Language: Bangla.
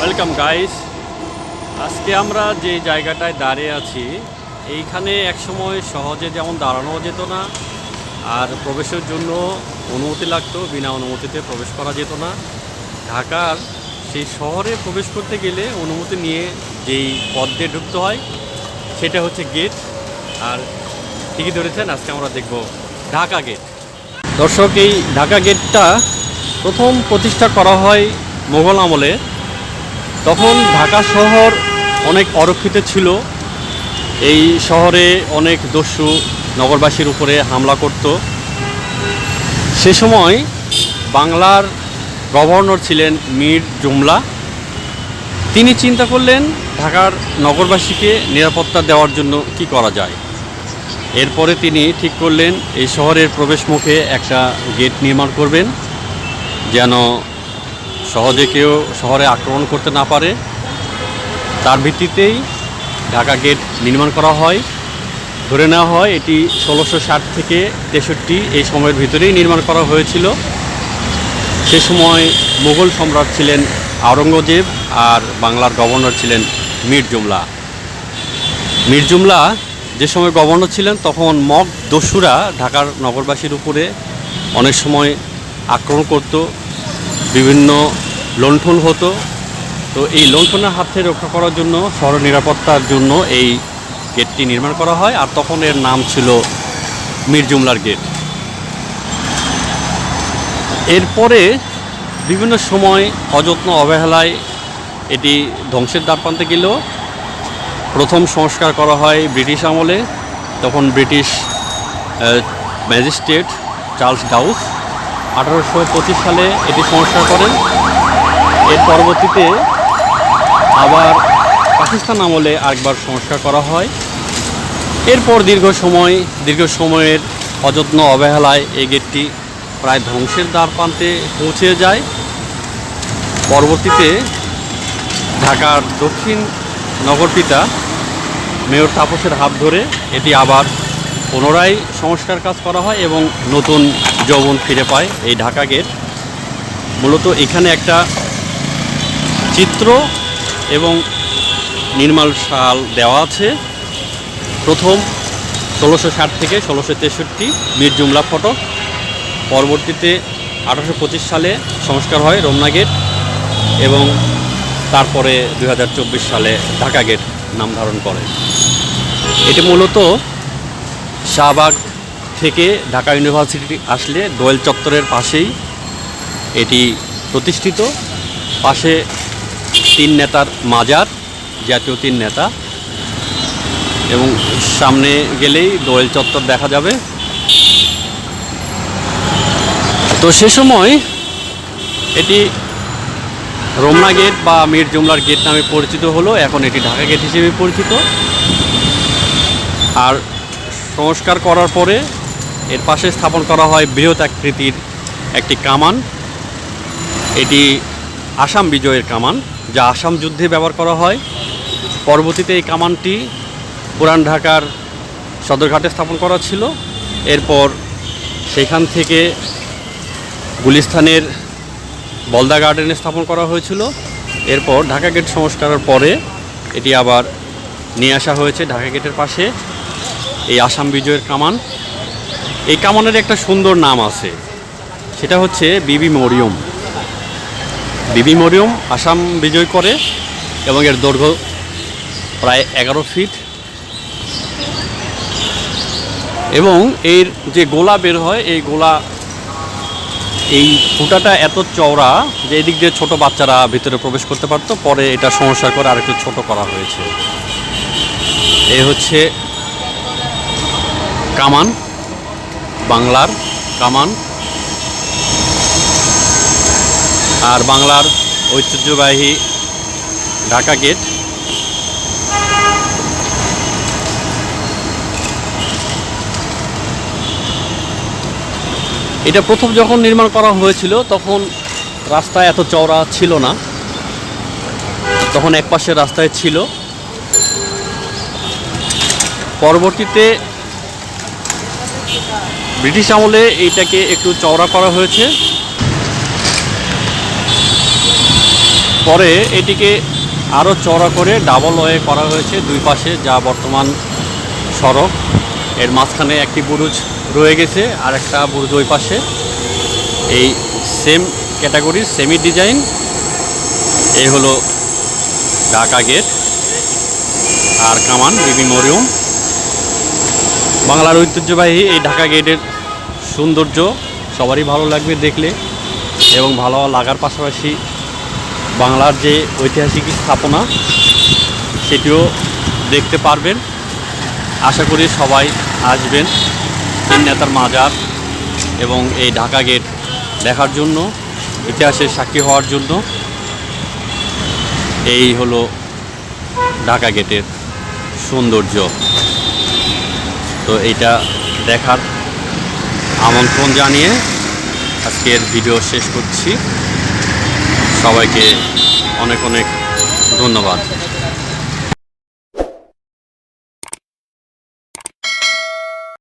ওয়েলকাম গাইস আজকে আমরা যে জায়গাটায় দাঁড়িয়ে আছি, এইখানে একসময় সহজে যেমন দাঁড়ানো যেত না, আর প্রবেশের জন্য অনুমতি লাগতো, বিনা অনুমতিতে প্রবেশ করা যেত না। ঢাকার সেই শহরে প্রবেশ করতে গেলে অনুমতি নিয়ে যেই পথ দিয়ে ঢুকতে হয়, সেটা হচ্ছে গেট আর ঠিকই ধরেছেন, আজকে আমরা দেখব ঢাকা গেট দর্শক, এই ঢাকা গেটটা প্রথম প্রতিষ্ঠা করা হয় মোগল আমলে। তখন ঢাকা শহর অনেক অরক্ষিত ছিল। এই শহরে অনেক দস্যু নগরবাসীর উপরে হামলা করত। সে সময় বাংলার গভর্নর ছিলেন মীর জুমলা। তিনি চিন্তা করলেন, ঢাকার নগরবাসীকে নিরাপত্তা দেওয়ার জন্য কি করা যায়? এরপরে তিনি ঠিক করলেন, এই শহরের প্রবেশ মুখে একটা গেট নির্মাণ করবেন, যেন সহজে কেউ শহরে আক্রমণ করতে না পারে। তার ভিত্তিতেই ঢাকা গেট নির্মাণ করা হয়। ধরে নেওয়া হয় এটি ষোলোশো ষাট থেকে তেষট্টি এই সময়ের ভিতরেই নির্মাণ করা হয়েছিল। সে সময় মুঘল সম্রাট ছিলেন আওরঙ্গজেব আর বাংলার গভর্নর ছিলেন মীর জুমলা। মীর জুমলা যে সময় গভর্নর ছিলেন, তখন মগ দস্যুরা ঢাকার নগরবাসীর উপরে অনেক সময় আক্রমণ করত। বিভিন্ন লণ্ঠন হতো। তো এই লণ্ঠনের হাত থেকে রক্ষা করার জন্য শহর নিরাপত্তার জন্য এই গেটটি নির্মাণ করা হয় আর তখন এর নাম ছিল মীর জুমলার গেট। এরপরে বিভিন্ন সময় অযত্ন অবহেলায় এটি ধ্বংসের দ্বার প্রান্তে গেলেও প্রথম সংস্কার করা হয় ব্রিটিশ আমলে, তখন ব্রিটিশ ম্যাজিস্ট্রেট চার্লস ডাউস আঠারোশো পঁচিশ সালে এটি সংস্কার করেন। এর পরবর্তীতে আবার পাকিস্তান আমলে আরেকবার সংস্কার করা হয়। এরপর দীর্ঘ সময়, দীর্ঘ সময়ের অযত্ন অবহেলায় এই গেটটি প্রায় ধ্বংসের দ্বার প্রান্তে পৌঁছে যায়। পরবর্তীতে ঢাকার দক্ষিণ নগরপিতা মেয়র তাপসের হাত ধরে এটি আবার পুনরায় সংস্কার কাজ করা হয় এবং নতুন যৌবন ফিরে পায় এই ঢাকা গেট। মূলত এখানে একটা চিত্র এবং নির্মাল সাল দেওয়া আছে। প্রথম ষোলোশো ষাট থেকে ষোলোশো তেষট্টি মীর জুমলা ফটক। পরবর্তীতে আঠারোশো পঁচিশ সালে সংস্কার হয় রমনা গেট এবং তারপরে দু হাজার চব্বিশ সালে ঢাকা গেট নাম ধারণ করে। এটি মূলত শাহবাগ থেকে ঢাকা ইউনিভার্সিটি আসলে দোয়েল চত্বরের পাশেই এটি প্রতিষ্ঠিত। পাশে তিন নেতার মাজার, জাতীয় তিন নেতা। এবং সামনে গেলেই দোয়েল চত্বর দেখা যাবে। তো সে সময় এটি রমনা গেট বা মীর জুমলার গেট নামে পরিচিত হলো। এখন এটি ঢাকা গেট হিসেবে পরিচিত। আর সংস্কার করার পরে এর পাশে স্থাপন করা হয় বৃহৎ আকৃতির একটি কামান। এটি আসাম বিজয়ের কামান, যা আসাম যুদ্ধে ব্যবহার করা হয়। পরবর্তীতে এই কামানটি পুরান ঢাকার সদরঘাটে স্থাপন করা ছিল। এরপর সেখান থেকে গুলিস্তানের বলদা গার্ডেনে স্থাপন করা হয়েছিল। এরপর ঢাকা গেট সংস্কারের পরে এটি আবার নিয়ে আসা হয়েছে ঢাকা গেটের পাশে। এই আসাম বিজয়ের কামান। এই কামানের একটা সুন্দর নাম আছে। সেটা হচ্ছে বিবি মরিয়ম। বিবি মরিয়ম আসাম বিজয় করে এবং এর দৈর্ঘ্য প্রায় এগারো ফিট। এবং এর যে গোলা বের হয়, এই গোলা, এই ফুটাটা এত চওড়া যে এদিক দিয়ে ছোট বাচ্চারা ভিতরে প্রবেশ করতে পারতো, পরে এটা সংস্কার করে আরেকটু ছোট করা হয়েছে। এই হচ্ছে কামান। বাংলার কামান আর বাংলার ঐতিহ্যবাহী ঢাকা গেট। এটা প্রথম যখন নির্মাণ করা হয়েছিল, তখন রাস্তা এত চওড়া ছিল না। তখন এক পাশের রাস্তায় ছিল। পরবর্তীতে ব্রিটিশ আমলে এইটাকে একটু চওড়া করা হয়েছে। পরে এটিকে আরও চড়া করে ডাবল ওয়ে করা হয়েছে দুই পাশে, যা বর্তমান সড়ক। এর মাঝখানে একটি বুরুজ রয়ে গেছে, আর একটা বুরুজ ওই পাশে। এই সেম ক্যাটাগরির সেমি ডিজাইন এই হলো ঢাকা গেট আর কামান বিবি মরিয়ম বাংলার ঐতিহ্যবাহী এই ঢাকা গেটের সৌন্দর্য সবারই ভালো লাগবে দেখলে এবং ভালো লাগার পাশাপাশি বাংলার যে ঐতিহাসিক স্থাপনা, সেটিও দেখতে পারবেন। আশা করি সবাই আসবেন তিন নেতার মাজার এবং এই ঢাকা গেট দেখার জন্য, ইতিহাসের সাক্ষী হওয়ার জন্য। এই হলো ঢাকা গেটের সৌন্দর্য। তো এইটা দেখার আমন্ত্রণ জানিয়ে আজকের ভিডিও শেষ করছি। সবাইকে অনেক অনেক ধন্যবাদ।